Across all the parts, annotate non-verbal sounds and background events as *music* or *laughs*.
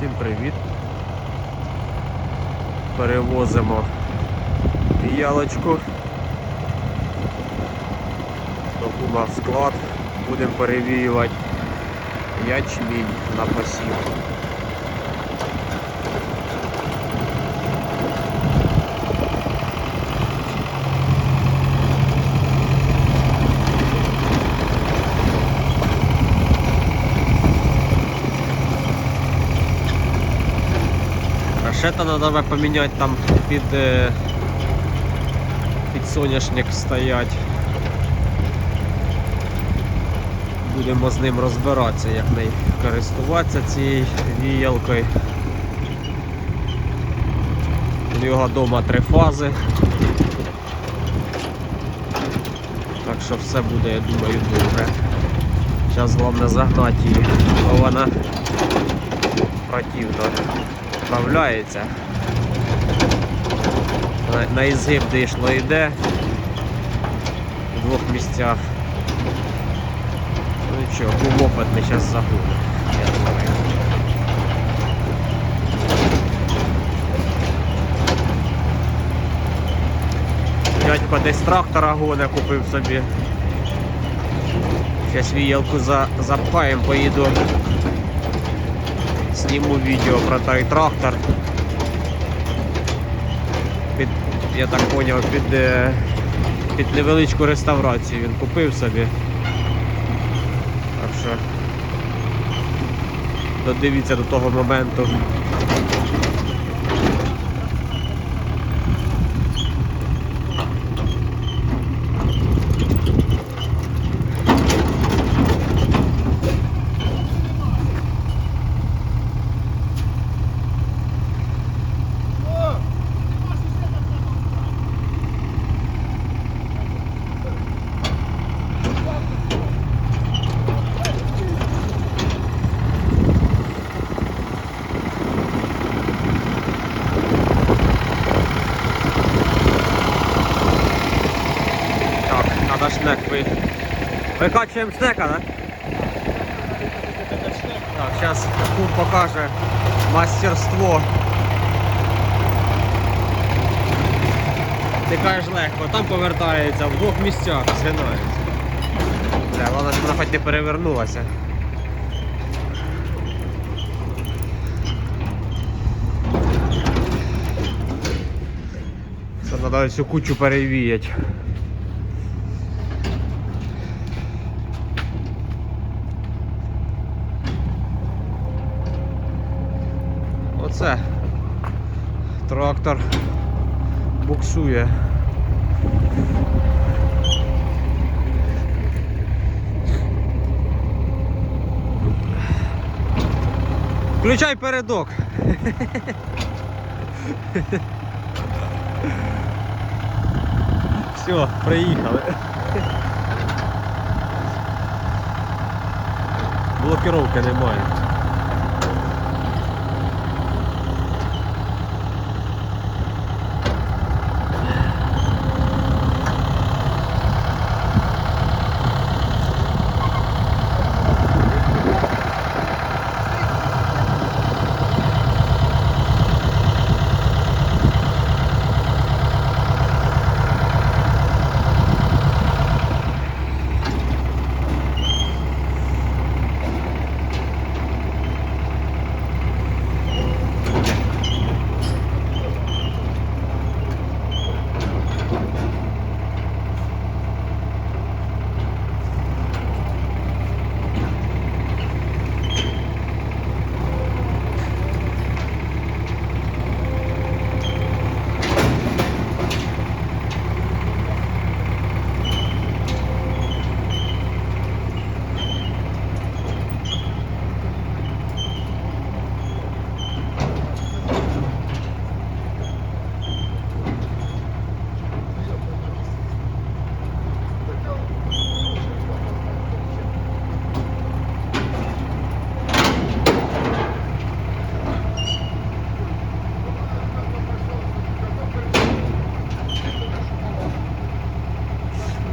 Всім привіт. Перевозимо ялочку. Таку на склад. Будемо перевіювати ячмінь на посів. Рашета треба поміняти там під, е, під соняшник стоять. Будемо з ним розбиратися, як нею користуватися цією віялкою. У нього вдома три фази. Так що все буде, я думаю, добре. Зараз головне загнати її, бо вона противно вправляється. На, на ізгиб де йшло йде в двох місцях. Ну нічого, був опитний, зараз загуне. Я думаю. Дядько десь трактора гоне купив собі. Зараз віялку за, запхаємо, поїду. Зніму відео про той трактор. Під, я так зрозумів, під, е, під невеличку реставрацію він купив собі. Так що додивіться до того моменту. Викачуємо шнека, да? Так, зараз кум покаже мастерство. Ти легко, там повертається, в двох місцях згинається. Бля, головне, щоб вона не перевернулася. Це всю кучу перевіяти. Оце трактор буксує. Включай передок. *laughs* Все, приїхали. Блокировки немає.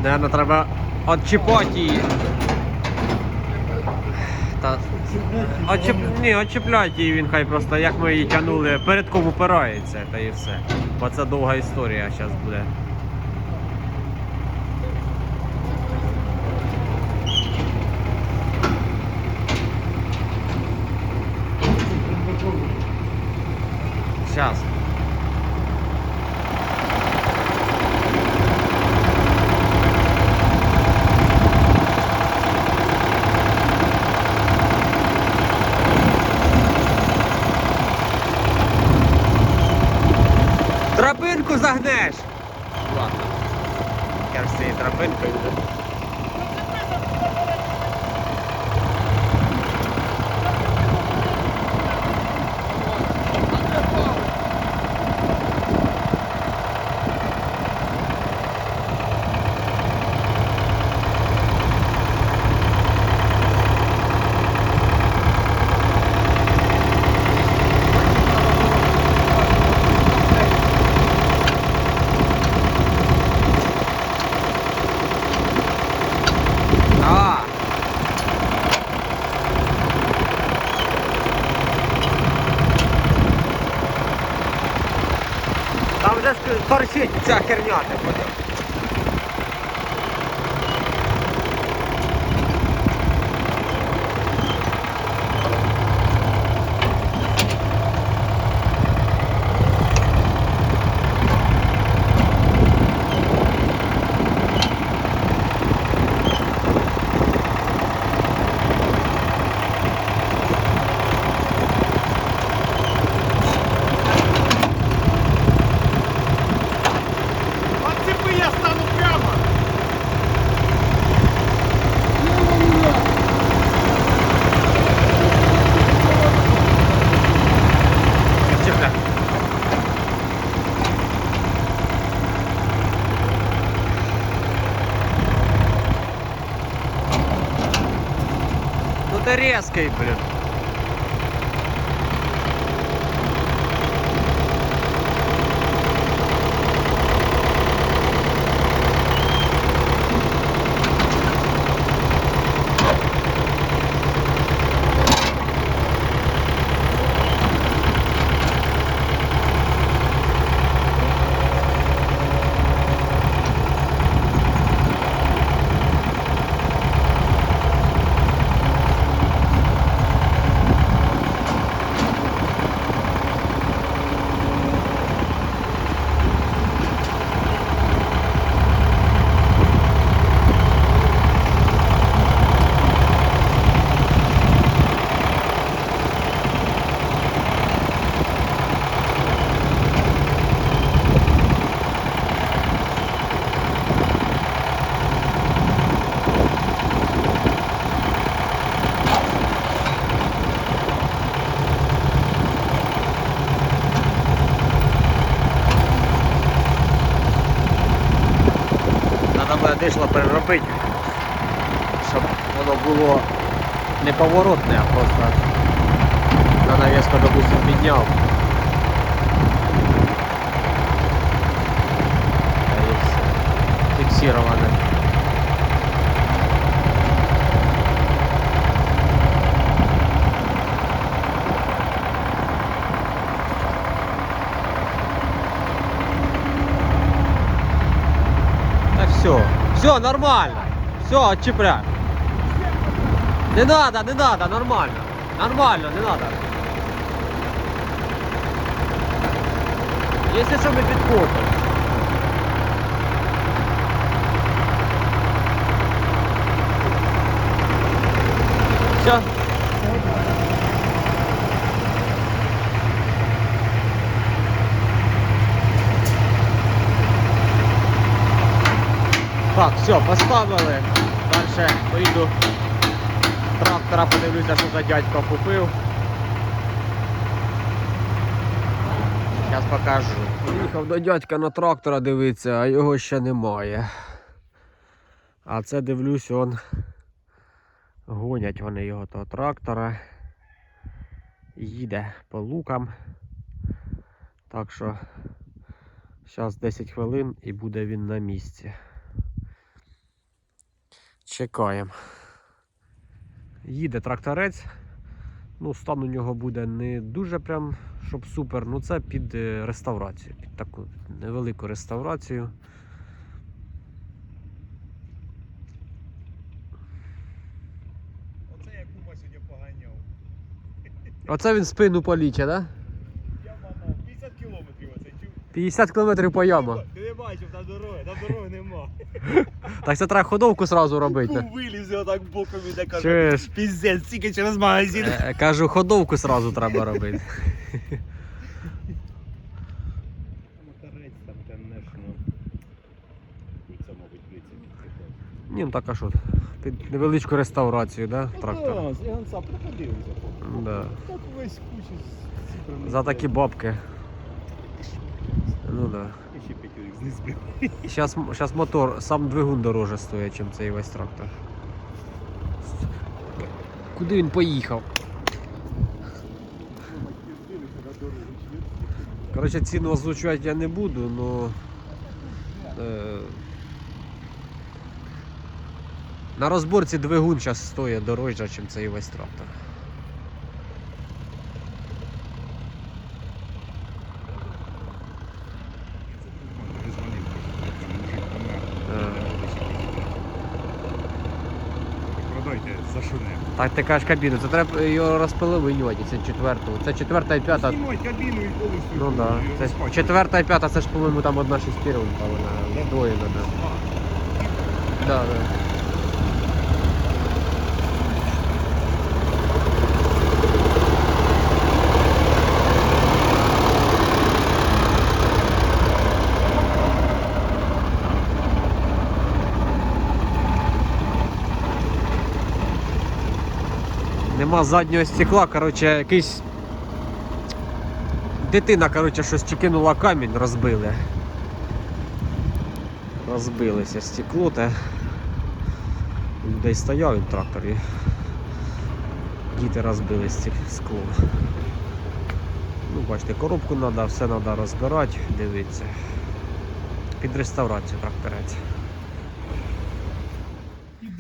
Наверно, треба відчіпати її. та. Очіп... Ні, очіпляйте її він хай просто, як ми її тягнули, перед кому упирається, та і все. Бо це довга історія зараз буде. Зараз. Тропинку загнеш! Ладно. Я ж з цією тропинкою. йду. А. Там торчить ця херня не буде. Отцепи, я стану прямо. Чепля. Ну ты резкий, блин. Надо буде дишло переробити, щоб воно було не поворотне, а просто на навіску, допустим, підняв. Та і все. Фіксироване. Да все, все нормально. Все, отчепляй. Не надо, не надо, нормально. Нормально, не надо. Если что, мы підкопимо. Все. Так, все, поставили. Далі поїду Трактора, подивлюся, що за дядько купив. Зараз покажу. Приїхав до дядька на трактора дивитися, а його ще немає. А це дивлюсь, он гонять вони його того трактора. Їде по лукам. Так що зараз 10 хвилин і буде він на місці. Чекаємо. Їде тракторець. Ну, стан у нього буде не дуже прям, щоб супер. Ну це під е, реставрацію, під таку невелику реставрацію. Оце я кума сьогодні поганяв. *laughs* Оце він спину поліче, так? Да? Я мамав 50 кілометрів оце чув. 50 км по ямах. Бачив, там дороги, там дороги нема. *laughs* Так це треба ходовку сразу робити. Кум виліз отак боком іде, каже, Чуєш? піздець, тільки через магазин. Е, Кажу, ходовку сразу треба робити. Моторець там темнешно. Це, мабуть, 30 Ні, ну так а що? Під невеличку реставрацію, да? Трактор. Так, з Ігонца, подивимося. Да. Так весь зібраний. За такі бабки. Ну да. І ще п'ятюрік збив. Зараз, зараз мотор, сам двигун дороже стоїть, ніж цей весь трактор. Куди він поїхав? Коротше, ціну озвучувати я не буду, но. Е, на розборці двигун зараз стоїть дорожче, ніж цей весь трактор. Е, Продайте за що не. Так ти кажеш кабіну, це треба його розпиливати, це четверту. Це четверта і п'ята. Знімай кабіну і повністю. Ну да. Це розпачувати. четверта і п'ята, це ж, по-моєму, там одна шестеренка, вона вдвоєна, да. Да, да. Нема заднього стекла, коротше, якийсь. Дитина, коротше, щось чи кинула камінь, розбили. Розбилося стекло, та людей стояв він трактор і діти розбили скло. Ну, бачите, коробку треба, все треба розбирати, дивіться. Під реставрацію тракторець.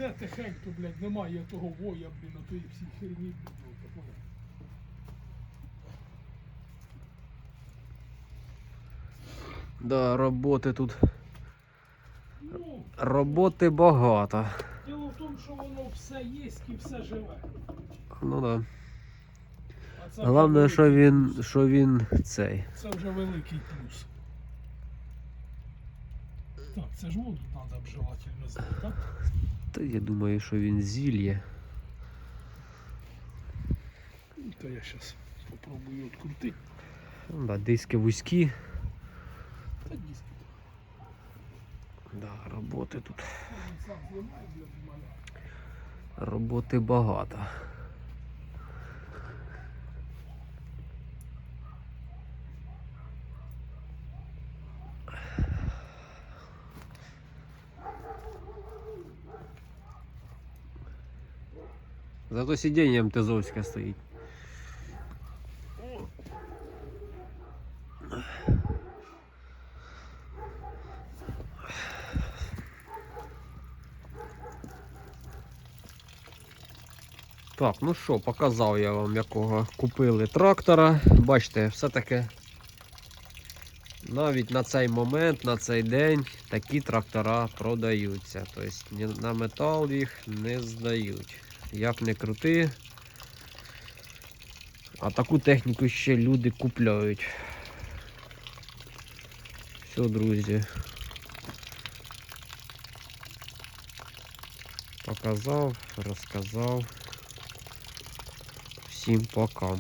Іде тихенько, блядь, немає того воя, блін, а тої всій херні, блін, ну, ти? Да, роботи тут. Ну, Роботи багато. діло в тому, що воно все є і все живе. Ну да. А це Головне, що він, що він цей. Це вже великий плюс. Так, це ж воду треба б желательно знати, так? Та я думаю, що він зільє. То я зараз спробую відкрутити. Да, диски вузькі. Та дійсно. Да, роботи тут. Роботи багато. Зато сидіння МТЗовське стоїть. Так, ну що, показав я вам, якого купили трактора. Бачите, все-таки навіть на цей момент, на цей день такі трактора продаються. Тобто на метал їх не здають. Як не крути. А таку техніку ще люди купляють. Все, друзі. Показав, розказав. Всім пока.